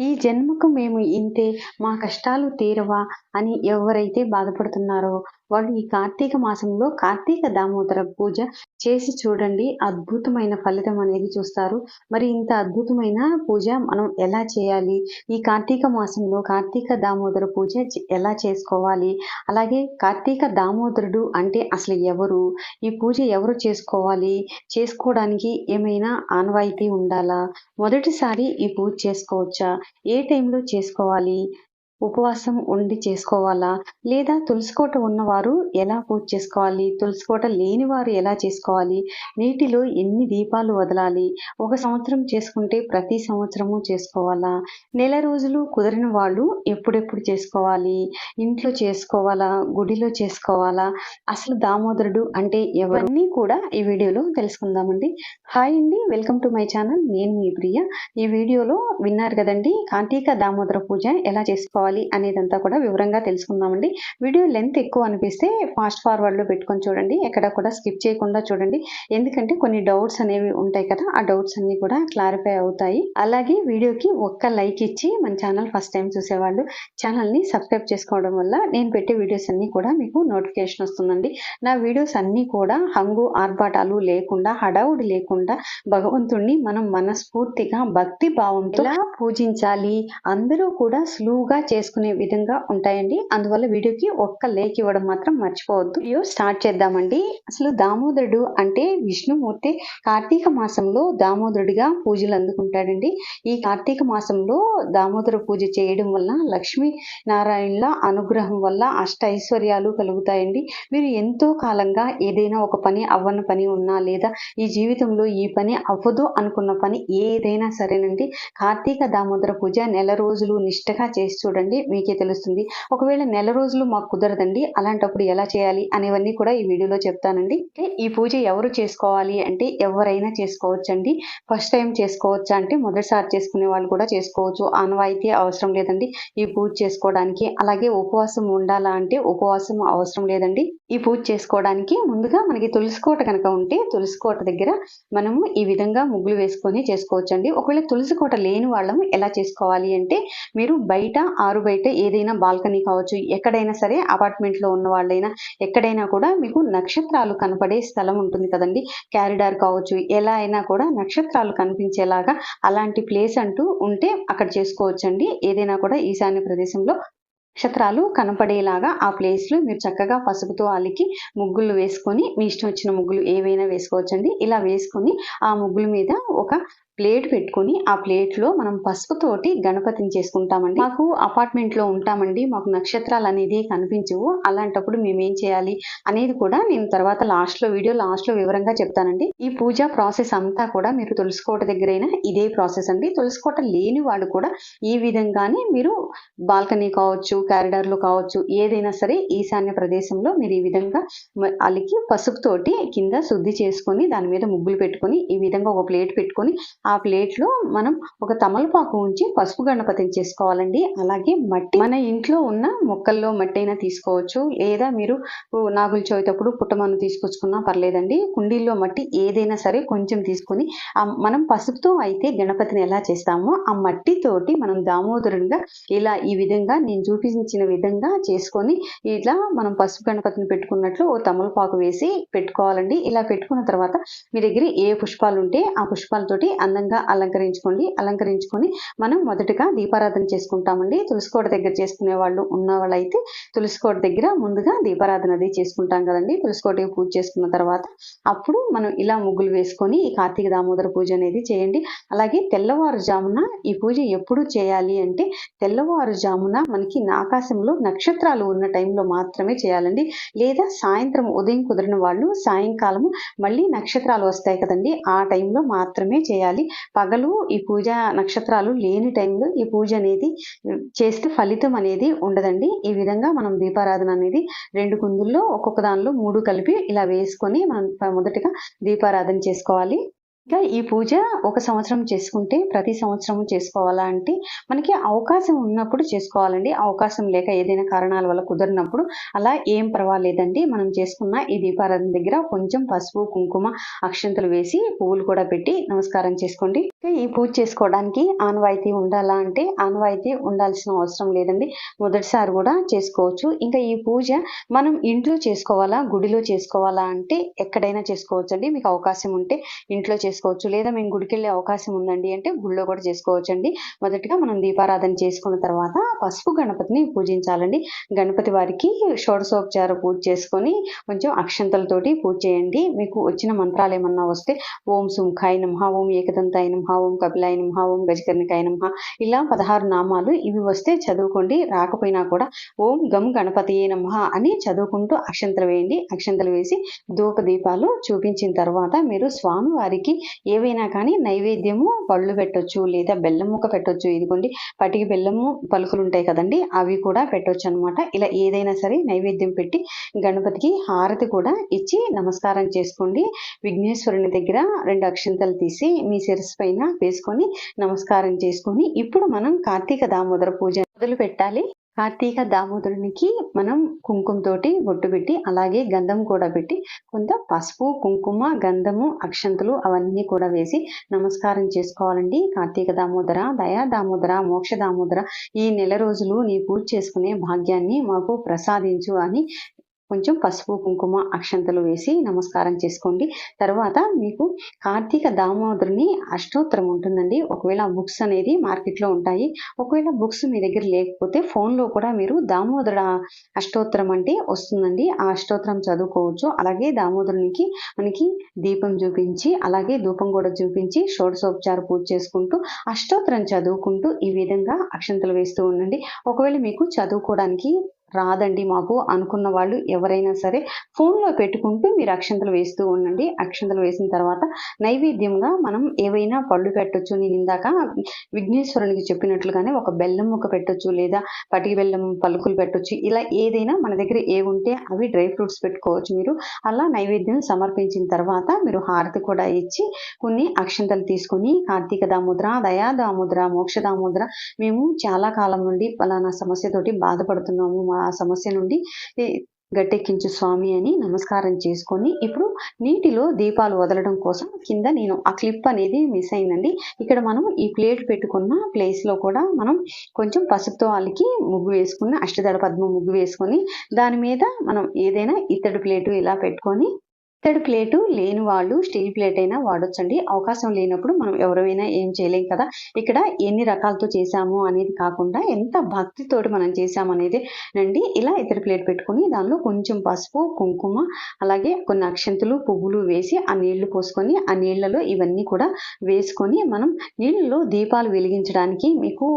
ఈ జన్మకు మేము ఇంతే మా కష్టాలు తీరవా అని ఎవరైతే బాధపడుతున్నారో వాళ్ళు ఈ కార్తీక మాసంలో కార్తీక దామోదర పూజ చేసి చూడండి. అద్భుతమైన ఫలితం అనేది చూస్తారు. మరి ఇంత అద్భుతమైన పూజ మనం ఎలా చేయాలి? ఈ కార్తీక మాసంలో కార్తీక దామోదర పూజ ఎలా చేసుకోవాలి? అలాగే కార్తీక దామోదరుడు అంటే అసలు ఎవరు? ఈ పూజ ఎవరు చేసుకోవాలి? చేసుకోవడానికి ఏమైనా ఆనవాయితీ ఉండాలా? మొదటిసారి ఈ పూజ చేసుకోవచ్చా? ఏ టైంలో చేసుకోవాలి? ఉపవాసం ఉండి చేసుకోవాలా? లేదా తులసికోట ఉన్నవారు ఎలా పూజ చేసుకోవాలి? తులసికోట లేని వారు ఎలా చేసుకోవాలి? నీటిలో ఎన్ని దీపాలు వదలాలి? ఒక సంవత్సరం చేసుకుంటే ప్రతి సంవత్సరము చేసుకోవాలా? నెల రోజులు కుదిరిన వాళ్ళు ఎప్పుడెప్పుడు చేసుకోవాలి? ఇంట్లో చేసుకోవాలా? గుడిలో చేసుకోవాలా? అసలు దామోదరుడు అంటే ఎవరిని కూడా ఈ వీడియోలో తెలుసుకుందామండి. హాయ్ అండి వెల్కమ్ టు మై ఛానల్. నేను మీ ప్రియ. ఈ వీడియోలో విన్నారు కదండి కార్తీక దామోదర పూజ ఎలా చేసుకోవాలి? చేసుకోవాలి అనేదంతా కూడా వివరంగా తెలుసుకుందామండి. వీడియో లెంత్ ఎక్కువ అనిపిస్తే ఫాస్ట్ ఫార్వర్డ్లో పెట్టుకొని చూడండి. ఎక్కడ కూడా స్కిప్ చేయకుండా చూడండి. ఎందుకంటే కొన్ని డౌట్స్ అనేవి ఉంటాయి కదా ఆ డౌట్స్ అన్ని కూడా క్లారిఫై అవుతాయి. అలాగే వీడియోకి ఒక్క లైక్ ఇచ్చి మన ఛానల్ ఫస్ట్ టైం చూసేవాళ్ళు ఛానల్ని సబ్స్క్రైబ్ చేసుకోవడం వల్ల నేను పెట్టే వీడియోస్ అన్ని కూడా మీకు నోటిఫికేషన్ వస్తుందండి. నా వీడియోస్ అన్నీ కూడా హంగు ఆర్భాటాలు లేకుండా హడావుడి లేకుండా భగవంతుణ్ణి మనం మనస్ఫూర్తిగా భక్తి భావంతో పూజించాలి? అందరూ కూడా స్లోగా చే చేసుకునే విధంగా ఉంటాయండి. అందువల్ల వీడియోకి ఒక్క లేక్ ఇవ్వడం మాత్రం మర్చిపోవద్దు. వీడియో స్టార్ట్ చేద్దామండి. అసలు దామోదరుడు అంటే విష్ణుమూర్తి కార్తీక మాసంలో దామోదరుడిగా పూజలు అందుకుంటాడండి. ఈ కార్తీక మాసంలో దామోదర పూజ చేయడం వల్ల లక్ష్మీ నారాయణుల అనుగ్రహం వల్ల అష్ట ఐశ్వర్యాలు కలుగుతాయండి. మీరు ఎంతో కాలంగా ఏదైనా ఒక పని అవ్వని పని ఉన్నా లేదా ఈ జీవితంలో ఈ పని అవ్వదు అనుకున్న పని ఏదైనా సరేనండి. కార్తీక దామోదర పూజ నెల రోజులు నిష్టగా చేసి చూడండి. చూడండి మీకే తెలుస్తుంది. ఒకవేళ నెల రోజులు మాకు కుదరదండి అలాంటప్పుడు ఎలా చేయాలి అనేవన్నీ కూడా ఈ వీడియోలో చెప్తానండి. ఈ పూజ ఎవరు చేసుకోవాలి అంటే ఎవరైనా చేసుకోవచ్చండి. ఫస్ట్ టైం చేసుకోవచ్చా అంటే మొదటిసారి చేసుకునే వాళ్ళు కూడా చేసుకోవచ్చు. ఆనవాయితీ అవసరం లేదండి ఈ పూజ చేసుకోవడానికి. అలాగే ఉపవాసం ఉండాలా అంటే ఉపవాసం అవసరం లేదండి. ఈ పూజ చేసుకోవడానికి ముందుగా మనకి తులసికోట కనుక ఉంటే తులసికోట దగ్గర మనము ఈ విధంగా ముగ్గులు వేసుకొని చేసుకోవచ్చండి. ఒకవేళ తులసికోట లేని వాళ్ళము ఎలా చేసుకోవాలి అంటే మీరు బయట ఆరు ఆరు బయట ఏదైనా బాల్కనీ కావచ్చు ఎక్కడైనా సరే అపార్ట్మెంట్లో ఉన్న వాళ్ళైనా ఎక్కడైనా కూడా మీకు నక్షత్రాలు కనపడే స్థలం ఉంటుంది కదండి. క్యారిడార్ కావచ్చు ఎలా అయినా కూడా నక్షత్రాలు కనిపించేలాగా అలాంటి ప్లేస్ అంటూ ఉంటే అక్కడ చేసుకోవచ్చండి. ఏదైనా కూడా ఈశాన్య ప్రదేశంలో నక్షత్రాలు కనపడేలాగా ఆ ప్లేస్లో మీరు చక్కగా పసుపుతో అలికి ముగ్గులు వేసుకొని మీ ఇష్టం వచ్చిన ముగ్గులు ఏవైనా వేసుకోవచ్చండి. ఇలా వేసుకొని ఆ ముగ్గుల మీద ఒక ప్లేట్ పెట్టుకొని ఆ ప్లేట్లో మనం పసుపుతోటి గణపతిని చేసుకుంటామండి. మాకు అపార్ట్మెంట్లో ఉంటామండి. మాకు నక్షత్రాలు అనేది కనిపించవు. అలాంటప్పుడు మేము ఏం చేయాలి అనేది కూడా నేను తర్వాత లాస్ట్లో వీడియో లాస్ట్లో వివరంగా చెప్తానండి. ఈ పూజ ప్రాసెస్ అంతా కూడా మీరు తులసికోట దగ్గరైనా ఇదే ప్రాసెస్ అండి. తులసికోట లేని వాడు కూడా ఈ విధంగానే మీరు బాల్కనీ కావచ్చు కారిడార్లో కావచ్చు ఏదైనా సరే ఈశాన్య ప్రదేశంలో మీరు ఈ విధంగా అలికి పసుపుతోటి కింద శుద్ధి చేసుకొని దాని మీద ముగ్గులు పెట్టుకొని ఈ విధంగా ఒక ప్లేట్ పెట్టుకొని ఆ ప్లేట్లో మనం ఒక తమలపాకు ఉంచి పసుపు గణపతిని చేసుకోవాలండి. అలాగే మట్టి మన ఇంట్లో ఉన్న మొక్కల్లో మట్టి అయినా తీసుకోవచ్చు. లేదా మీరు నాగులు చవితప్పుడు పుట్టమన్ను తీసుకొచ్చుకున్నా పర్లేదండి. కుండీల్లో మట్టి ఏదైనా సరే కొంచెం తీసుకుని మనం పసుపుతో అయితే గణపతిని ఎలా చేస్తామో ఆ మట్టితోటి మనం దామోదరునిగా ఇలా ఈ విధంగా నేను చూపించిన విధంగా చేసుకొని ఇట్లా మనం పసుపు గణపతిని పెట్టుకున్నట్లు ఓ తమలపాకు వేసి పెట్టుకోవాలండి. ఇలా పెట్టుకున్న తర్వాత మీ దగ్గర ఏ పుష్పాలు ఉంటే ఆ పుష్పాలతోటి అందంగా అలంకరించుకోండి. అలంకరించుకొని మనం మొదటగా దీపారాధన చేసుకుంటామండి. తులసికోట దగ్గర చేసుకునే వాళ్ళు ఉన్న వాళ్ళైతే తులసికోట దగ్గర ముందుగా దీపారాధన అది చేసుకుంటాం కదండి. తులసికోట పూజ చేసుకున్న తర్వాత అప్పుడు మనం ఇలా ముగ్గులు వేసుకొని ఈ కార్తీక దామోదర పూజ అనేది చేయండి. అలాగే తెల్లవారుజామున ఈ పూజ ఎప్పుడు చేయాలి అంటే తెల్లవారుజామున మనకి ఆకాశంలో నక్షత్రాలు ఉన్న టైంలో మాత్రమే చేయాలండి. లేదా సాయంత్రం ఉదయం కుదిరిన వాళ్ళు సాయంకాలం మళ్ళీ నక్షత్రాలు వస్తాయి కదండి. ఆ టైంలో మాత్రమే చేయాలి. చేయాలి పగలు ఈ పూజ నక్షత్రాలు లేని టైంలో ఈ పూజ అనేది చేస్తే ఫలితం అనేది ఉండదండి. ఈ విధంగా మనం దీపారాధన అనేది రెండు కుందుల్లో ఒక్కొక్క దానిలో మూడు కలిపి ఇలా వేసుకొని మనం మొదటిగా దీపారాధన చేసుకోవాలి. ఇంకా ఈ పూజ ఒక సంవత్సరం చేసుకుంటే ప్రతి సంవత్సరం చేసుకోవాలా అంటే మనకి అవకాశం ఉన్నప్పుడు చేసుకోవాలండి. అవకాశం లేక ఏదైనా కారణాల వల్ల కుదరినప్పుడు అలా ఏం పర్వాలేదండి. మనం చేసుకున్న ఈ దీపారాధన దగ్గర కొంచెం పసుపు కుంకుమ అక్షంతలు వేసి పువ్వులు కూడా పెట్టి నమస్కారం చేసుకోండి. ఈ పూజ చేసుకోవడానికి ఆనవాయితీ ఉండాలా అంటే ఆనవాయితీ ఉండాల్సిన అవసరం లేదండి. మొదటిసారి కూడా చేసుకోవచ్చు. ఇంకా ఈ పూజ మనం ఇంట్లో చేసుకోవాలా గుడిలో చేసుకోవాలా అంటే ఎక్కడైనా చేసుకోవచ్చు అండి మీకు అవకాశం ఉంటే ఇంట్లో చేసుకోవచ్చు. లేదా మేము గుడికి వెళ్ళే అవకాశం ఉందండి అంటే గుడిలో కూడా చేసుకోవచ్చు అండి మొదటిగా మనం దీపారాధన చేసుకున్న తర్వాత పసుపు గణపతిని పూజించాలండి. గణపతి వారికి షోడశోపచార పూజ చేసుకొని కొంచెం అక్షంతలతోటి పూజ చేయండి. మీకు వచ్చిన మంత్రాలు ఏమన్నా వస్తే ఓం సుంఖాయ నమ ఓం ఏకదంతాయ నమ ఓం కపిలాయ నమ ఓం గజకర్ణికాయ నమహ ఇలా పదహారు నామాలు ఇవి వస్తే చదువుకోండి రాకపోయినా కూడా ఓం గం గణపతియే నమహ అని చదువుకుంటూ అక్షంతలు వేయండి. అక్షంతలు వేసి ధూప దీపాలు చూపించిన తర్వాత మీరు స్వామి వారికి ఏవైనా కానీ నైవేద్యము పళ్ళు పెట్టొచ్చు లేదా బెల్లం ముక్క పెట్టొచ్చు. ఇదిగోండి పటికి బెల్లము పలుకులు ఉంటాయి కదండి అవి కూడా పెట్టొచ్చు అనమాట ఇలా ఏదైనా సరే నైవేద్యం పెట్టి గణపతికి హారతి కూడా ఇచ్చి నమస్కారం చేసుకోండి. విఘ్నేశ్వరుని దగ్గర రెండు అక్షంతలు తీసి మీ శిరస్సు పైన వేసుకొని నమస్కారం చేసుకొని ఇప్పుడు మనం కార్తీక దామోదర పూజ మొదలు పెట్టాలి. కార్తీక దామోదరునికి మనం కుంకుమతోటి బొట్టు పెట్టి అలాగే గంధం కూడా పెట్టి కొంత పసుపు కుంకుమ గంధము అక్షంతులు అవన్నీ కూడా వేసి నమస్కారం చేసుకోవాలండి. కార్తీక దామోదర దయా దామోదర మోక్ష దామోదర ఈ నెల రోజులు నీ పూజ చేసుకునే భాగ్యాన్ని మాకు ప్రసాదించు అని కొంచెం పసుపు కుంకుమ అక్షంతలు వేసి నమస్కారం చేసుకోండి. తర్వాత మీకు కార్తీక దామోదరుని అష్టోత్తరం ఉంటుందండి. ఒకవేళ బుక్స్ అనేది మార్కెట్లో ఉంటాయి. ఒకవేళ బుక్స్ మీ దగ్గర లేకపోతే ఫోన్లో కూడా మీరు దామోదర అష్టోత్తరం అంటే వస్తుందండి. ఆ అష్టోత్తరం చదువుకోవచ్చు. అలాగే దామోదరునికి మనకి దీపం చూపించి అలాగే ధూపం కూడా చూపించి షోడశోపచార పూజ చేసుకుంటూ అష్టోత్తరం చదువుకుంటూ ఈ విధంగా అక్షంతలు వేస్తూ ఉండండి. ఒకవేళ మీకు చదువుకోవడానికి రాదండి మాకు అనుకున్న వాళ్ళు ఎవరైనా సరే ఫోన్లో పెట్టుకుంటూ మీరు అక్షంతలు వేస్తూ ఉండండి. అక్షంతలు వేసిన తర్వాత నైవేద్యంగా మనం ఏవైనా పళ్ళు పెట్టొచ్చు. నేను ఇందాక విఘ్నేశ్వరునికి చెప్పినట్లుగానే ఒక బెల్లం ముక్క పెట్టొచ్చు లేదా పటికి బెల్లం పలుకులు పెట్టొచ్చు. ఇలా ఏదైనా మన దగ్గర ఏ ఉంటే అవి డ్రై ఫ్రూట్స్ పెట్టుకోవచ్చు మీరు. అలా నైవేద్యం సమర్పించిన తర్వాత మీరు హారతి కూడా ఇచ్చి కొన్ని అక్షంతలు తీసుకొని కార్తీక దాముద్ర దయా దాముద్ర మోక్ష దాముద్ర మేము చాలా కాలం నుండి పలానా సమస్యతోటి బాధపడుతున్నాము. మా ఆ సమస్య నుండి గట్టెక్కించు స్వామి అని నమస్కారం చేసుకొని ఇప్పుడు నీటిలో దీపాలు వదలడం కోసం కింద నేను ఆ క్లిప్ అనేది మిస్ అయిందండి. ఇక్కడ మనం ఈ ప్లేట్ పెట్టుకున్న ప్లేస్లో కూడా మనం కొంచెం పసుపుతో వాళ్ళకి ముగ్గు వేసుకుని అష్టదళ పద్మ ముగ్గు వేసుకొని దాని మీద మనం ఏదైనా ఇత్తడి ప్లేటు ఇలా పెట్టుకొని ఇత్తడి ప్లేటు లేని వాళ్ళు స్టీల్ ప్లేట్ అయినా వాడొచ్చండి. అవకాశం లేనప్పుడు మనం ఎవరైనా ఏం చేయలేం కదా. ఇక్కడ ఎన్ని రకాలతో చేసాము అనేది కాకుండా ఎంత భక్తితోటి మనం చేసాము అనేది నండి ఇలా ఇతర ప్లేట్ పెట్టుకొని దానిలో కొంచెం పసుపు కుంకుమ అలాగే కొన్ని అక్షంతులు పువ్వులు వేసి ఆ నీళ్ళు పోసుకొని ఆ నీళ్ళలో ఇవన్నీ కూడా వేసుకొని మనం నీళ్ళలో దీపాలు వెలిగించడానికి మీకు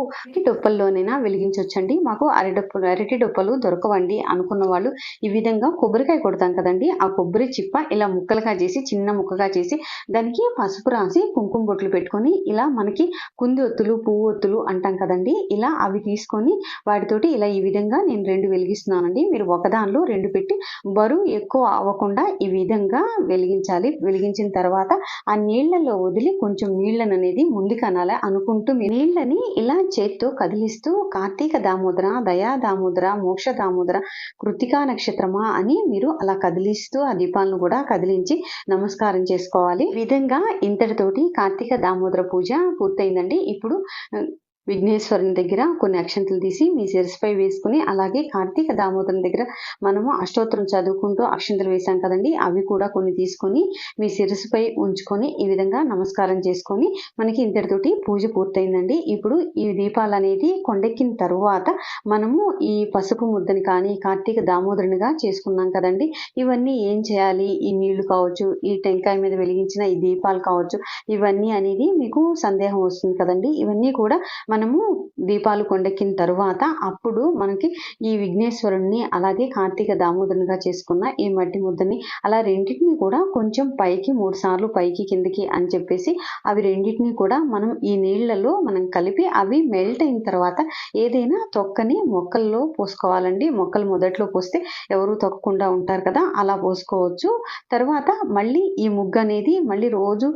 డొప్పల్లోనైనా వెలిగించవచ్చండి మాకు అరటి అరటి డొప్పలు దొరకవండి అనుకున్న వాళ్ళు ఈ విధంగా కొబ్బరికాయ కొడతాం కదండి. ఆ కొబ్బరి చిప్ప ఇలా ముక్కలుగా చేసి చిన్న ముక్కగా చేసి దానికి పసుపు రాసి కుంకుమ బొట్లు పెట్టుకొని ఇలా మనకి కుంది ఒత్తులు పువ్వు ఒత్తులు అంటాం కదండి. ఇలా అవి తీసుకొని వాటితోటి ఇలా ఈ విధంగా నేను రెండు వెలిగిస్తున్నానండి. మీరు ఒకదానిలో రెండు పెట్టి బరువు ఎక్కువ అవ్వకుండా ఈ విధంగా వెలిగించాలి. వెలిగించిన తర్వాత ఆ నీళ్ళలో వదిలి కొంచెం నీళ్ళను అనేది ముందుకు అనాలి అనుకుంటూ నీళ్ళని ఇలా చేత్తో కదిలిస్తూ కార్తీక దామోదర దయా దామోదర మోక్ష దామోదర కృతికా నక్షత్రమా అని మీరు అలా కదిలిస్తూ ఆ దీపాలను కూడా కదిలించి నమస్కారం చేసుకోవాలి. విధంగా ఇంతటితోటి కార్తీక దామోదర పూజ పూర్తయిందండి. ఇప్పుడు విఘ్నేశ్వరుని దగ్గర కొన్ని అక్షంతలు తీసి మీ శిరస్పై వేసుకుని అలాగే కార్తీక దామోదరుని దగ్గర మనము అష్టోత్తరం చదువుకుంటూ అక్షంతలు వేసాం కదండి అవి కూడా కొన్ని తీసుకొని మీ శిరస్సుపై ఉంచుకొని ఈ విధంగా నమస్కారం చేసుకొని మనకి ఇంతటితోటి పూజ పూర్తయిందండి. ఇప్పుడు ఈ దీపాలు అనేది కొండెక్కిన తరువాత మనము ఈ పసుపు ముద్దని కానీ కార్తీక దామోదరునిగా చేసుకున్నాం కదండి. ఇవన్నీ ఏం చేయాలి? ఈ నీళ్ళు కావచ్చు ఈ టెంకాయ మీద వెలిగించిన ఈ దీపాలు కావచ్చు ఇవన్నీ అనేది మీకు సందేహం వస్తుంది కదండి. ఇవన్నీ కూడా మనము దీపాలు కొండెక్కిన తర్వాత అప్పుడు మనకి ఈ విఘ్నేశ్వరుణ్ణి అలాగే కార్తీక దామోదరునిగా చేసుకున్న ఈ మట్టి ముద్దని అలా రెండింటిని కూడా కొంచెం పైకి మూడు సార్లు పైకి కిందికి అని చెప్పేసి అవి రెండింటిని కూడా మనం ఈ నీళ్ళలో మనం కలిపి అవి మెల్ట్ అయిన తర్వాత ఏదైనా తొక్కని మొక్కల్లో పోసుకోవాలండి. మొక్కలు మొదట్లో పోస్తే ఎవరు తొక్కకుండా ఉంటారు కదా అలా పోసుకోవచ్చు. తర్వాత మళ్ళీ ఈ ముగ్గు అనేది మళ్ళీ రోజు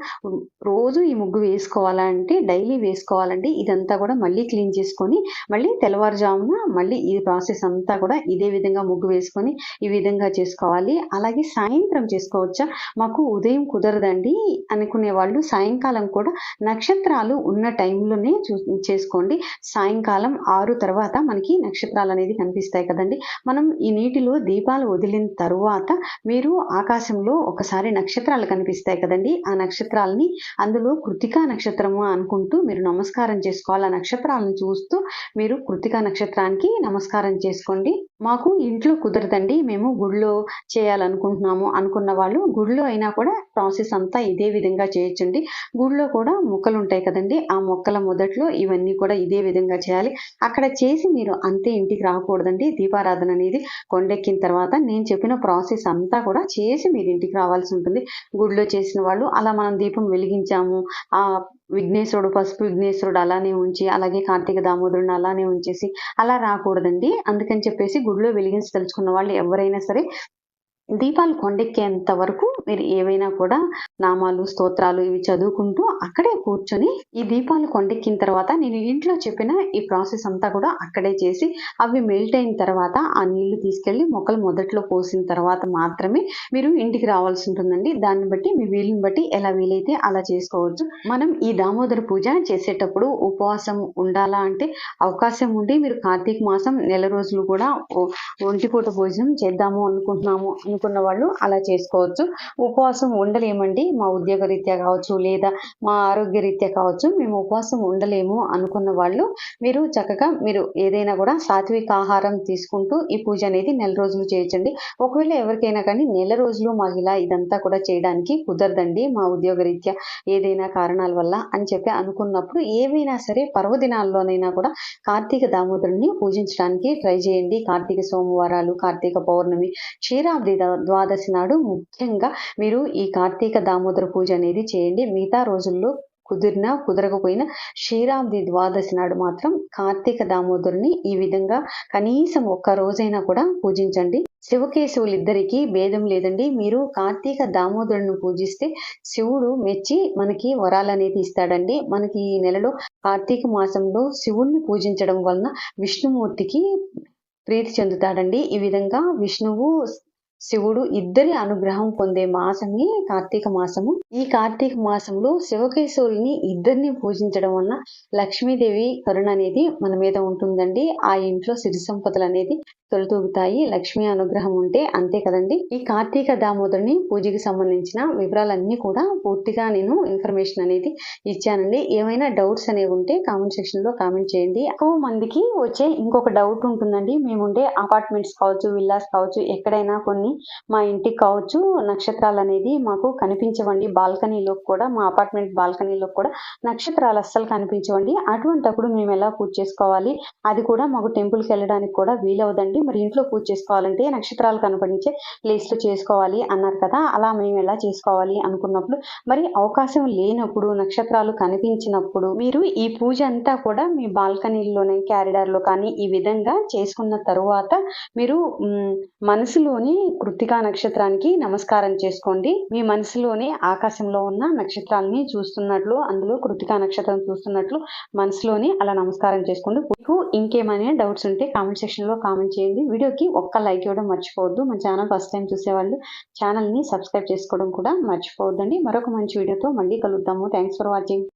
రోజు ఈ ముగ్గు వేసుకోవాలంటే డైలీ వేసుకోవాలండి. ఇదంతా కూడా కూడా మళ్ళీ క్లీన్ చేసుకొని మళ్ళీ తెల్లవారుజామున మళ్ళీ ఈ ప్రాసెస్ అంతా కూడా ఇదే విధంగా ముగ్గు వేసుకొని ఈ విధంగా చేసుకోవాలి. అలాగే సాయంత్రం చేసుకోవచ్చా? మాకు ఉదయం కుదరదండి అనుకునే వాళ్ళు సాయంకాలం కూడా నక్షత్రాలు ఉన్న టైంలోనే చూ చేసుకోండి. సాయంకాలం ఆరు తర్వాత మనకి నక్షత్రాలు అనేది కనిపిస్తాయి కదండి. మనం ఈ నీటిలో దీపాలు వదిలిన తరువాత మీరు ఆకాశంలో ఒకసారి నక్షత్రాలు కనిపిస్తాయి కదండి. ఆ నక్షత్రాలని అందులో కృతికా నక్షత్రము అనుకుంటూ మీరు నమస్కారం చేసుకోవాలి నక్షత్రాలను చూస్తూ మీరు కృతికా నక్షత్రానికి నమస్కారం చేసుకోండి. మాకు ఇంట్లో కుదరదండి. మేము గుడిలో చేయాలనుకుంటున్నాము అనుకున్న వాళ్ళు గుడిలో అయినా కూడా ప్రాసెస్ అంతా ఇదే విధంగా చేయొచ్చండి. గుడిలో కూడా మొక్కలు ఉంటాయి కదండి. ఆ మొక్కల మొదట్లో ఇవన్నీ కూడా ఇదే విధంగా చేయాలి. అక్కడ చేసి మీరు అంతే ఇంటికి రాకూడదండి. దీపారాధన అనేది కొండెక్కిన తర్వాత నేను చెప్పిన ప్రాసెస్ అంతా కూడా చేసి మీరు ఇంటికి రావాల్సి ఉంటుంది. గుడిలో చేసిన వాళ్ళు అలా మనం దీపం వెలిగించాము. ఆ విఘ్నేశ్వరుడు పసుపు విఘ్నేశ్వరుడు అలానే ఉంచి అలాగే కార్తీక దామోదరుని అలానే ఉంచేసి అలా రాకూడదండి. అందుకని చెప్పేసి గుడిలో వెలిగించి తలుచుకున్న వాళ్ళు ఎవరైనా సరే దీపాలు కొండెక్కేంత వరకు మీరు ఏవైనా కూడా నామాలు స్తోత్రాలు ఇవి చదువుకుంటూ అక్కడే కూర్చొని ఈ దీపాలు కొండెక్కిన తర్వాత నేను ఇంట్లో చెప్పిన ఈ ప్రాసెస్ అంతా కూడా అక్కడే చేసి అవి మెల్ట్ అయిన తర్వాత ఆ నీళ్ళు తీసుకెళ్ళి మొక్కలు మొదట్లో పోసిన తర్వాత మాత్రమే మీరు ఇంటికి రావాల్సి ఉంటుందండి. దాన్ని బట్టి మీ వీలుని బట్టి ఎలా వీలైతే అలా చేసుకోవచ్చు. మనం ఈ దామోదర పూజ చేసేటప్పుడు ఉపవాసం ఉండాలా అంటే అవకాశం ఉండి మీరు కార్తీక మాసం నెల రోజులు కూడా ఒంటిపూట భోజనం చేద్దాము అనుకుంటున్నాము అనుకున్న వాళ్ళు అలా చేసుకోవచ్చు. ఉపవాసం ఉండలేమండి. మా ఉద్యోగ రీత్యా కావచ్చు లేదా మా ఆరోగ్య రీత్యా కావచ్చు మేము ఉపవాసం ఉండలేము అనుకున్న వాళ్ళు మీరు చక్కగా మీరు ఏదైనా కూడా సాత్విక ఆహారం తీసుకుంటూ ఈ పూజ అనేది నెల రోజులు చేయొచ్చండి. ఒకవేళ ఎవరికైనా కానీ నెల రోజులు మాకు ఇలా ఇదంతా కూడా చేయడానికి కుదరదండి మా ఉద్యోగ రీత్యా ఏదైనా కారణాల వల్ల అని చెప్పి అనుకున్నప్పుడు ఏవైనా సరే పర్వదినాల్లోనైనా కూడా కార్తీక దామోదరుని పూజించడానికి ట్రై చేయండి. కార్తీక సోమవారాలు కార్తీక పౌర్ణమి క్షీరాబ్ది ద్వాదశి నాడు ముఖ్యంగా మీరు ఈ కార్తీక దామోదర పూజ అనేది చేయండి. మిగతా రోజుల్లో కుదిరినా కుదరకపోయినా శ్రీరామ్ది ద్వాదశి నాడు మాత్రం కార్తీక దామోదరుని ఈ విధంగా కనీసం ఒక్క రోజైనా కూడా పూజించండి. శివకేశవులిద్దరికీ భేదం లేదండి. మీరు కార్తీక దామోదరుని పూజిస్తే శివుడు మెచ్చి మనకి వరాలు అనేది ఇస్తాడండి. మనకి ఈ నెలలో కార్తీక మాసంలో శివుణ్ణి పూజించడం వలన విష్ణుమూర్తికి ప్రీతి చెందుతాడండి. ఈ విధంగా విష్ణువు శివుడు ఇద్దరి అనుగ్రహం పొందే మాసమే కార్తీక మాసము. ఈ కార్తీక మాసంలో శివకేశవుల్ని ఇద్దరిని పూజించడం వలన లక్ష్మీదేవి కరుణ అనేది మన మీద ఉంటుందండి. ఆ ఇంట్లో సిరి సంపదలు అనేది తొలతూగుతాయి లక్ష్మీ అనుగ్రహం ఉంటే అంతే కదండి. ఈ కార్తీక దామోదరుని పూజకి సంబంధించిన వివరాలన్నీ కూడా పూర్తిగా నేను ఇన్ఫర్మేషన్ అనేది ఇచ్చానండి. ఏమైనా డౌట్స్ అనేవి ఉంటే కామెంట్ సెక్షన్లో కామెంట్ చేయండి. ఎక్కువ మందికి వచ్చే ఇంకొక డౌట్ ఉంటుందండి. మేముండే అపార్ట్మెంట్స్ కావచ్చు విల్లాస్ కావచ్చు ఎక్కడైనా కొన్ని మా ఇంటికి కావచ్చు నక్షత్రాలు అనేది మాకు కనిపించవండి. బాల్కనీలో కూడా మా అపార్ట్మెంట్ బాల్కనీలో కూడా నక్షత్రాలు అస్సలు కనిపించవండి. అటువంటప్పుడు మేము ఎలా పూజ చేసుకోవాలి? అది కూడా మాకు టెంపుల్కి వెళ్ళడానికి కూడా వీలవదండి మరి ఇంట్లో పూజ చేసుకోవాలంటే నక్షత్రాలు కనపడించే ప్లేస్లో చేసుకోవాలి అన్నారు కదా. అలా మేము ఎలా చేసుకోవాలి అనుకున్నప్పుడు మరి అవకాశం లేనప్పుడు నక్షత్రాలు కనిపించినప్పుడు మీరు ఈ పూజ అంతా కూడా మీ బాల్కనీలోనే క్యారిడార్లో కానీ ఈ విధంగా చేసుకున్న తరువాత మీరు మనసులోని కృతికా నక్షత్రానికి నమస్కారం చేసుకోండి. మీ మనసులోని ఆకాశంలో ఉన్న నక్షత్రాలని చూస్తున్నట్లు అందులో కృతికా నక్షత్రం చూస్తున్నట్లు మనసులోని అలా నమస్కారం చేసుకోండి మీకు ఇంకేమైనా డౌట్స్ ఉంటే కామెంట్ సెక్షన్లో కామెంట్ చేయండి. వీడియోకి ఒక్క లైక్ ఇవ్వడం మర్చిపోవద్దు. మన ఛానల్ ఫస్ట్ టైం చూసేవాళ్ళు ఛానల్ని సబ్స్క్రైబ్ చేసుకోవడం కూడా మర్చిపోవద్దండి. మరొక మంచి వీడియోతో మళ్ళీ కలుద్దాము. Thanks for watching